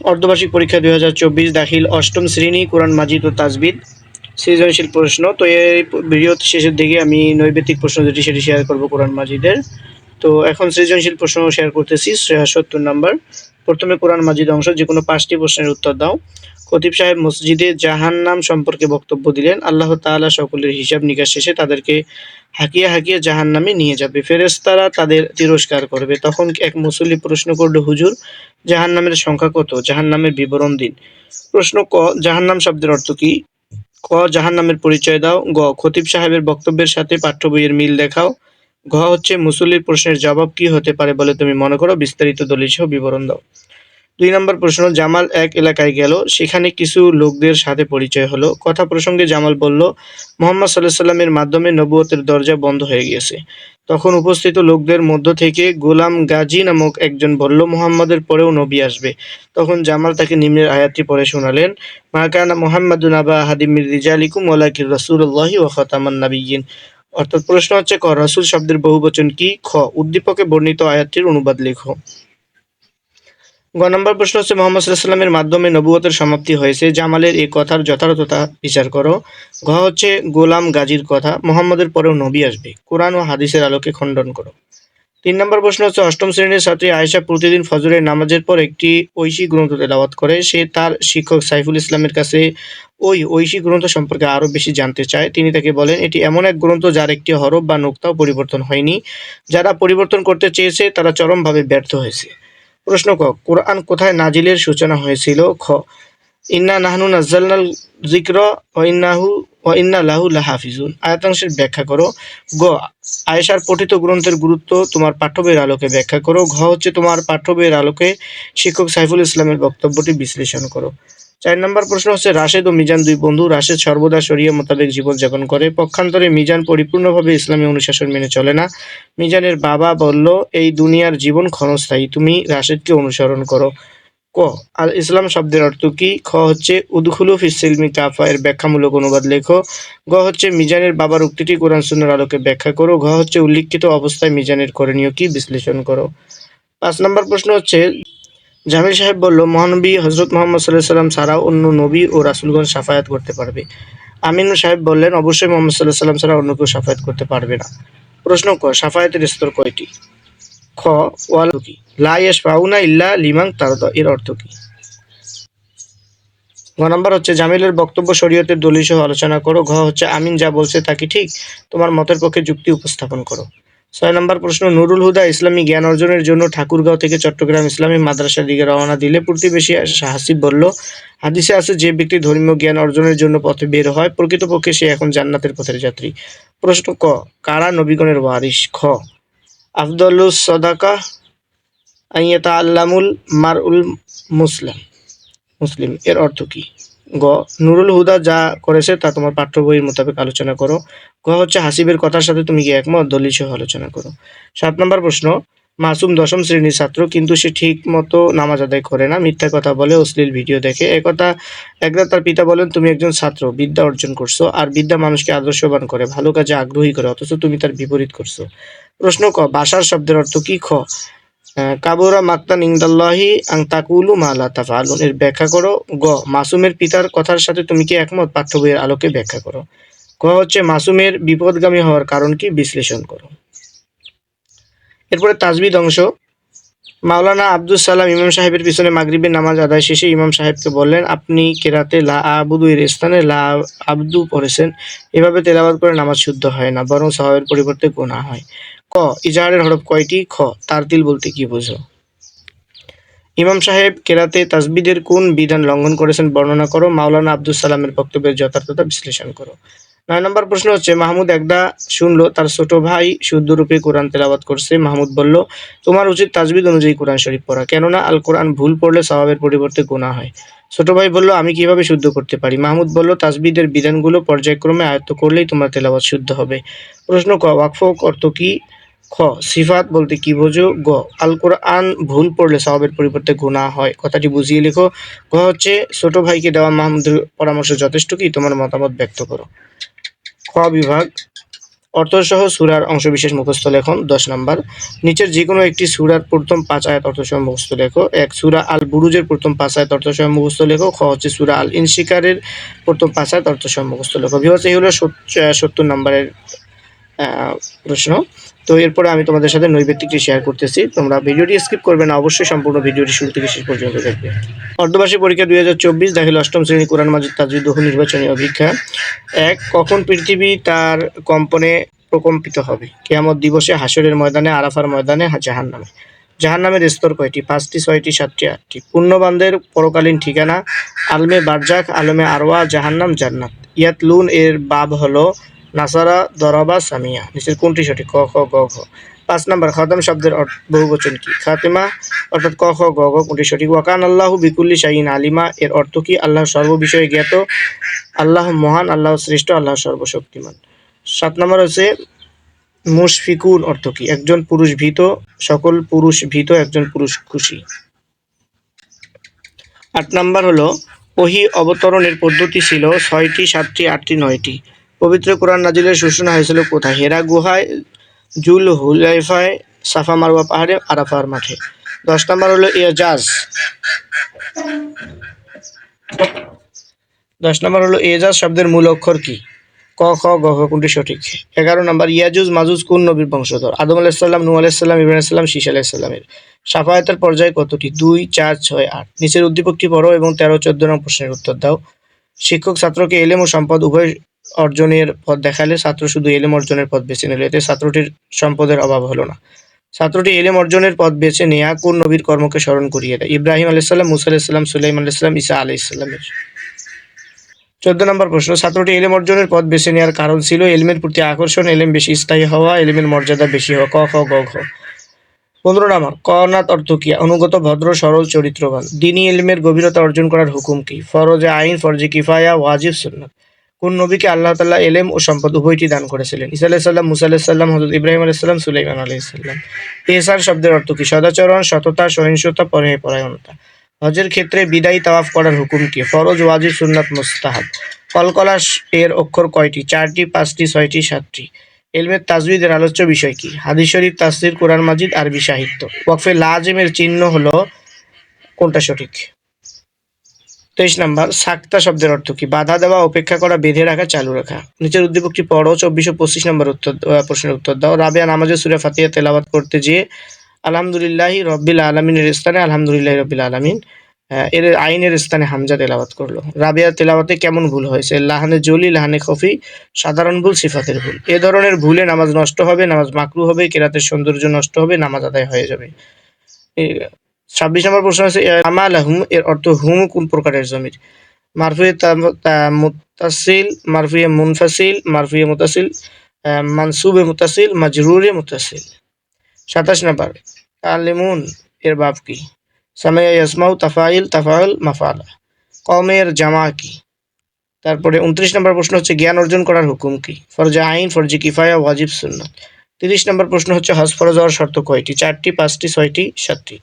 অর্ধবার্ষিক পরীক্ষা দুই হাজার চব্বিশ, দাখিল অষ্টম শ্রেণি, কোরআন মাজিদ ও তাজবিদ। সৃজনশীল প্রশ্ন, তো এই ভিডিও শেষের দিকে আমি নৈবেদিক প্রশ্ন যেটি সেটি শেয়ার করব কোরআন মাজিদের। তো এখন সৃজনশীল প্রশ্ন শেয়ার করতেছি সত্তর নাম্বার। প্রথমে কোরআন মাজিদ অংশ, যে কোনো পাঁচটি প্রশ্নের উত্তর দাও। খতিব সাহেব মসজিদে জাহান্নাম সম্পর্কে বক্তব্য দিলেন। আল্লাহ তাআলা সকলের হিসাব নিকাশ শেষে তাদেরকে হাঁকিয়ে হাঁকিয়ে জাহান্নামে নিয়ে যাবে। ফেরেশতারা তাদের তিরস্কার করবে। তখন এক মুসল্লি প্রশ্ন করল, হুজুর, জাহান্নামের সংখ্যা কত? জাহান্নামের বিবরণ দিন। প্রশ্ন, ক, জাহান্নাম শব্দের অর্থ কি? ক, জাহান্নামের পরিচয় দাও। গ, খতিব সাহেবের বক্তব্যের সাথে পাঠ্য বইয়ের মিল দেখাও। ঘ হচ্ছে, মুসল্লির প্রশ্নের জবাব কি হতে পারে বলে তুমি মনে করো? বিস্তারিত দলিল সহ বিবরণ দাও। দুই নম্বর প্রশ্ন, জামাল এক এলাকায় গেল, সেখানে কিছু লোকদের সাথে পরিচয় হলো। কথা প্রসঙ্গে জামাল বলল, মোহাম্মদ সাল্লাহ সাল্লামের মাধ্যমে নবুয়তের দরজা বন্ধ হয়ে গিয়েছে। তখন উপস্থিত লোকদের মধ্য থেকে গোলাম গাজী নামক একজন বলল, মুহাম্মাদের পরেও নবী আসবে। তখন জামাল তাকে নিম্নের আয়াতটি পড়ে শোনালেন মাকানা মোহাম্মদুন আবা হাদিমির রিজালিকুম ওয়ালাকির রাসূলুল্লাহি ওয়া খাতামান নাবিয়্যিন। অর্থাৎ প্রশ্ন হচ্ছে, ক, রাসূল শব্দের বহুবচন কি? খ, উদ্দীপকে বর্ণিত আয়াতটির অনুবাদ লেখো। গ নম্বর প্রশ্ন হচ্ছে, মোহাম্মদ সাল্লামের মাধ্যমে নবুয়তের সমাপ্তি হয়েছে। জামালের এই কথার যথার্থতা বিচার করো। ঘ হচ্ছে, গোলাম গাজীর কথা, মোহাম্মদের পরেও নবী আসবে। কোরআন ও হাদিসের আলোকে খণ্ডন করো। তিন নম্বর প্রশ্ন হচ্ছে, অষ্টম শ্রেণির ছাত্রী আয়েশা প্রতিদিন ফজরের নামাজের পর একটি ঐশী গ্রন্থ তেলাওয়াত করে। সে তার শিক্ষক সাইফুল ইসলামের কাছে ওই ঐশী গ্রন্থ সম্পর্কে আরও বেশি জানতে চায়। তিনি তাকে বলেন, এটি এমন এক গ্রন্থ যার একটি হরফ বা নোক্তাও পরিবর্তন হয়নি। যারা পরিবর্তন করতে চেয়েছে, তারা চরমভাবে ব্যর্থ হয়েছে। প্রশ্ন ক, কোরআন কোথায় নাজিলের সূচনা হয়েছিল? খ, ইন্না নাহনু নাজ্জালনাল যিকর ও ইন্নাহু ইন্না লাহু লাহাফিজুন। আয়াতাংশের ব্যাখ্যা করো। গ, আয়েশার পঠিত গ্রন্থের গুরুত্ব তোমার পাঠ্য বইয়ের আলোকে ব্যাখ্যা করো। ঘ, হচ্ছে তোমার পাঠ্য বইয়ের আলোকে শিক্ষক সাইফুল ইসলামের বক্তব্যটি বিশ্লেষণ করো। চার নম্বর প্রশ্ন হচ্ছে, রাশেদ ও মিজান দুই বন্ধু, রাশেদ সর্বদা শরিয়া মোতাবেক জীবনযাপন করে। পক্ষান্তরে মিজান পরিপূর্ণভাবে ইসলামী অনুশাসন মেনে চলে না। মিজানের বাবা বলল, এই দুনিয়ার জীবন ক্ষণস্থায়ী। তুমি রাশেদকে অনুসরণ করো। ক, আল ইসলাম শব্দের অর্থ কি? খ হচ্ছে, উদখুলু ফিসিলমি কাফা এর ব্যাখ্যামূলক অনুবাদ লেখো। গ হচ্ছে, মিজানের বাবার উক্তিটি কোরআন সুন্নার আলোকে ব্যাখ্যা করো। ঘ হচ্ছে, উল্লিখিত অবস্থায় মিজানের করণীয় কি বিশ্লেষণ করো? পাঁচ নম্বর প্রশ্ন হচ্ছে জামিল সাহেব বলল, মহানবী হজরত মোহাম্মদ সাল্লাহ সাল্লাম ছাড়া অন্য নবী ও রাসুলগণ সাফায়াত করতে পারবে। আমিন সাহেব বললেন, অবশ্যই মোহাম্মদ সাল্লাহ সাল্লাম ছাড়া অন্য কেউ সাফায়াত করতে পারবে না। প্রশ্ন ক, সাফায়াতের স্তর কয়টি? খ, ওয়াল কি? লা ইয়াশফাউনা ইল্লা লিমাং তারদা, এর অর্থ কি? ঘ নম্বর হচ্ছে, জামিলের বক্তব্য শরীয়তের দলিল সহ আলোচনা করো। ঘ হচ্ছে, আমিন যা বলছে তা কি ঠিক? তোমার মতের পক্ষে যুক্তি উপস্থাপন করো। ছয় নম্বর প্রশ্ন, নুরুল হুদা ইসলামী জ্ঞান অর্জনের জন্য ঠাকুরগাঁও থেকে চট্টগ্রাম ইসলামী মাদ্রাসার দিকে রওনা দিলে প্রতিবেশী হাসিব বলল, হাদিসে আছে যে ব্যক্তি ধর্মীয় জ্ঞান অর্জনের জন্য পথে বের হয়, প্রকৃতপক্ষে সে এখন জান্নাতের পথের যাত্রী। প্রশ্ন ক, কারা নবীগণের ওয়ারিস খ, আফদলুস সদাকা আইয়াতা আল্লামুল মারউল মুসলাম। মুসলিম, এর অর্থ কি? গ, নুরুল হুদা যা করেছে তা তোমার পাঠ্য বইয়ের মোতাবেক আলোচনা করো। গ হচ্ছে হাসিবের কথার সাথে তুমি কি একমত? দলিল সহ আলোচনা করো। সাত নম্বর প্রশ্ন, মাসুম দশম শ্রেণির ছাত্র কিন্তু সে ঠিক মতো নামাজ আদায় করে না, মিথ্যা কথা বলে অশ্লীল ভিডিও দেখে। একথা একদা তার পিতা বলেন, তুমি একজন ছাত্র, বিদ্যা অর্জন করছ, আর বিদ্যা মানুষকে আদর্শবান করে, ভালো কাজে আগ্রহী করে, অথচ তুমি তার বিপরীত করছ। প্রশ্ন ক, বাসার শব্দের অর্থ কি? খ কাবুরা মাক্তান ইংদাল্লাহি আং তাকুলু মালা তাফালুন। এর ব্যাখ্যা করো। গ, মাসুমের পিতার কথার সাথে তুমি কি একমত? পাঠ্য বইয়ের আলোকে ব্যাখ্যা করো। গ হচ্ছে, মাসুমের বিপদগামী হওয়ার কারণ কি? বিশ্লেষণ করো। এরপরে তাজবিদ অংশ। মাওলানা আব্দুল সালাম ইমাম সাহেবের পিছনে মাগরিবের নামাজ আদায় শেষে ইমাম সাহেবকে বললেন, আপনি কেরাতে লা আবুদু এর স্থানে লা আবদু পড়েছেন। এভাবে তেলাবাদ করে নামাজ শুদ্ধ হয় না, বরং সহাবের পরিবর্তে গোনা হয়। ক, ইজাহারের হরফ কয়টি? খ, তারতিল বলতে কি বোঝো? ইমাম সাহেব, কেরাতে তাসবিদের কোন বিধান লঙ্ঘন করেছেন বর্ণনা করো। মাওলানা আব্দুল সালামের বক্তব্যের যথার্থতা বিশ্লেষণ করো। নয় নম্বর প্রশ্ন হচ্ছে, মাহমুদ একদা শুনলো, তার ছোট ভাই শুদ্ধরূপে কোরআন তেলাওয়াত করছে। মাহমুদ বলল, তোমার উচিত তাজবিদ অনুযায়ী কোরআন শরীফ পড়া, কেননা আল কোরআন ভুল পড়লে স্বভাবের পরিবর্তে গোনা হয়। ছোট ভাই বলল, আমি কীভাবে শুদ্ধ করতে পারি? মাহমুদ বলল, তাজবিদের বিধানগুলো পর্যায়ক্রমে আয়ত্ত করলেই তোমার তেলাওয়াত শুদ্ধ হবে। প্রশ্ন ক, ওয়াকফ অর্থ কি? খ, সিফাত বলতে কি বোঝো? গ আল কোরআন ভুল পড়লে স্বভাবের পরিবর্তে গুনাহ হয়। কথাটি বুঝিয়ে লেখো। গ হচ্ছে, ছোট ভাইকে দেওয়া মাহমুদের পরামর্শ যথেষ্ট কি? তোমার মতামত ব্যক্ত করো। খ বিভাগ, অর্থসহ সুরার অংশবিশেষ মুখস্থ লেখন দশ নম্বর। নিচের যে কোনো একটি সুরার প্রথম পাঁচ আয়াত অর্থসহ মুখস্থ লেখো। এক, সুরা আল বুরুজের প্রথম পাঁচ আয়াত অর্থসহ মুখস্থ লেখো। খ, হচ্ছে সুরা আল ইনশিকারের প্রথম পাঁচ আয়াত অর্থসহ মুখস্থ লেখো। বিহস এই হলো সত্তর নম্বরের প্রশ্ন। তো এরপরে আমি তোমাদের সাথে নৈবেদিকটি শেয়ার করতেছি। তোমরা ভিডিওটি স্কিপ করবে না, অবশ্যই সম্পূর্ণ ভিডিওটি শুরু থেকে শেষ পর্যন্ত দেখবে। অর্ধবার্ষিক পরীক্ষা দুই হাজার চব্বিশ, দাখিল অষ্টম শ্রেণি কোরআন মাজিদ তাজুদ বহু নির্বাচনী অভিজ্ঞা এক, কখন পৃথিবী তার কম্পনে প্রকম্পিত হবে? কেয়ামত দিবসে হাসরের ময়দানে, আরাফার ময়দানে জাহান নামে জাহান নামের স্তর কয়টি? পাঁচটি, ছয়টি, সাতটি, আটটি। পূর্ণবানদের পরকালীন ঠিকানা, আলমে বারজাক, আলমে আরওয়া, জাহান্নাম, জান্নাত। ইয়াত লুন এর বাব হলো নাসারা, দরবা, সামিয়া। নিচের কোনটি সঠিক? ক, খ, গ, ঘ। পাঁচ নম্বর, খাতাম শব্দের বহুবচন কি? খাতেমা, অর্থাৎ ক, খ, গ, ঘ, কোনটি সঠিক? ওয়াকান আল্লাহ বিকুল্লি শাহিন আলিমা, এর অর্থ কি? আল্লাহ সর্ববিষয়ে জ্ঞাত, আল্লাহ মহান, আল্লাহ শ্রেষ্ঠ, আল্লাহ সর্বশক্তিমান। সাত নম্বর হচ্ছে, মুশফিকুন অর্থ কি? একজন পুরুষ ভীত, সকল পুরুষ ভীত, একজন পুরুষ খুশি। আট নম্বর হলো, ওহি অবতরণের পদ্ধতি ছিল ছয়টি, সাতটি, আটটি, নয়টি। পবিত্র কোরআন নাজিলের সূচনা হয়েছিল কোথায়? হেরা গুহায়, জুল হুলাইফায়, সাফা মারওয়া পাহাড়ে, আরাফার মাঠে। দশ নম্বর হলো এজাজ। দশ নম্বর হলো এজাজ শব্দের মূল অক্ষর কি? ক, খ, গ কোনটি সঠিক? এগারো নম্বর, ইয়াজুজ, মাজুজ কোন নবীর বংশধর? আদম আলাইসাল্লাম নূ আলাইসাল্লাম ইব্রাহিম আলাইসাল্লাম শীষ আলাইসাল্লামের সাফায়াতের পর্যায় কতটি? দুই, চার, ছয়, আট। নিচের উদ্দীপকটি পড়ো এবং তেরো, চোদ্দ নং প্রশ্নের উত্তর দাও। শিক্ষক, ছাত্রকে এলেম ও সম্পদ উভয় অর্জনের পথ দেখালে ছাত্র শুধু এলেম অর্জনের পথ বেছে নিল। এতে ছাত্রটির সম্পদের অভাব হলো না। ছাত্রটি এলেম অর্জনের পথ বেছে নেয়া কোন নবীর কর্মকে স্মরণ করিয়ে দেয়। ইব্রাহিম আলাইসাল্লাম মুসা আলাইসাল্লাম সুলাইম আলাইসাল্লাম ইসা আলাইসাল্লামের চোদ্দ নম্বর প্রশ্ন, ছাত্রটি এলেম অর্জনের পথ বেছে নেওয়ার কারণ ছিল এলমের প্রতি আকর্ষণ, এলেম বেশি স্থায়ী হওয়া, এলেমের মর্যাদা বেশি হওয়া, ক, খ, গ, ঘ। পনেরো নম্বর, কনাত অর্থ কি? অনুগত, ভদ্র, সরল, চরিত্রবান। দিনী এলমের গভীরতা অর্জন করার হুকুম কি? ফরজে আইন, ফরজে কিফায়া, ওয়াজিব, সুন্নাত। কোন নবীকে আল্লাহ তাল্লাহ এলেম ও সম্পদ উভয়টি দান করেছিলেন। ইসা আলাইসাল্লাম মুসা আলাইসাল্লাম হজরত ইব্রাহিম আলাইসাল্লাম সুলাইমান আলাইসাল্লাম এসার শব্দের অর্থ কি? সদাচরণ, সততা, সহিংসতা, পরে পরায়ণতা। হজের ক্ষেত্রে বিদায়ী তাওয়াফ করার হুকুম কি? ফরজ, ওয়াজিব, সুন্নাত, মুস্তাহাব। কলকলাস এর অক্ষর কয়টি? চারটি, পাঁচটি, ছয়টি, সাতটি। এলমের তাজউদের আলোচ্য বিষয় কি? হাদিস শরীফ তাসরির কোরআন মাজিদ, আরবি সাহিত্য। ওয়াকফে লাজেমের চিহ্ন হলো কোনটা সঠিক? তেইশ নাম্বার, সাক্তা শব্দের অর্থ কি? বাধা দেওয়া, অপেক্ষা করা, বেঁধে রাখা, চালু রাখা। নিচের উদ্দীপকটি পড়ো, চব্বিশ ও পঁচিশ নম্বর উত্তর প্রশ্নের উত্তর দাও। রাবিয়া নামাজে সুরে ফাতিয়া তেলাওয়াত করতে যেয়ে আলহামদুলিল্লাহ রব্বিল আলমিনের স্থানে, আলহামদুলিল্লাহ রব্বিল আলমিন এর আইনের স্থানে হামজা তেলাওয়াত করল। রাবিয়া তেলাওয়াতে কেমন ভুল হয়েছে? লাহানে জলি, লাহানে খফি, সাধারণ ভুল, সিফাতের ভুল। এ ধরনের ভুলে নামাজ নষ্ট হবে, নামাজ মাকরু হবে, কেরাতের সৌন্দর্য নষ্ট হবে, নামাজ আদায় হয়ে যাবে। ছাব্বিশ নম্বর প্রশ্ন আছে আমাল হুম এর অর্থ হুম, কোন প্রকারের জমির? মারফুয়ে মুতাসিল, মারফুয়ে মুনফাসিল, মারফুয়ে মুতাসিল মানসুবে মুতাসিল, মাজরুরে মুতাসিল। সাতাশ নম্বর, তালিমুন, এর বাপ কি? সামিয়া ইয়াসমাউ, তাফাইল তাফাইল মাফালা। কমের জামা কি? তারপরে উনত্রিশ নম্বর প্রশ্ন হচ্ছে, জ্ঞান অর্জন করার হুকুম কি? ফরজে আইন, ফরজে কিফায়া, ওয়াজিব সুন্নাত। তিরিশ নম্বর প্রশ্ন হচ্ছে, হজ ফরজ হওয়ার শর্ত কয়টি? চারটি, পাঁচটি, ছয়টি, সাতটি।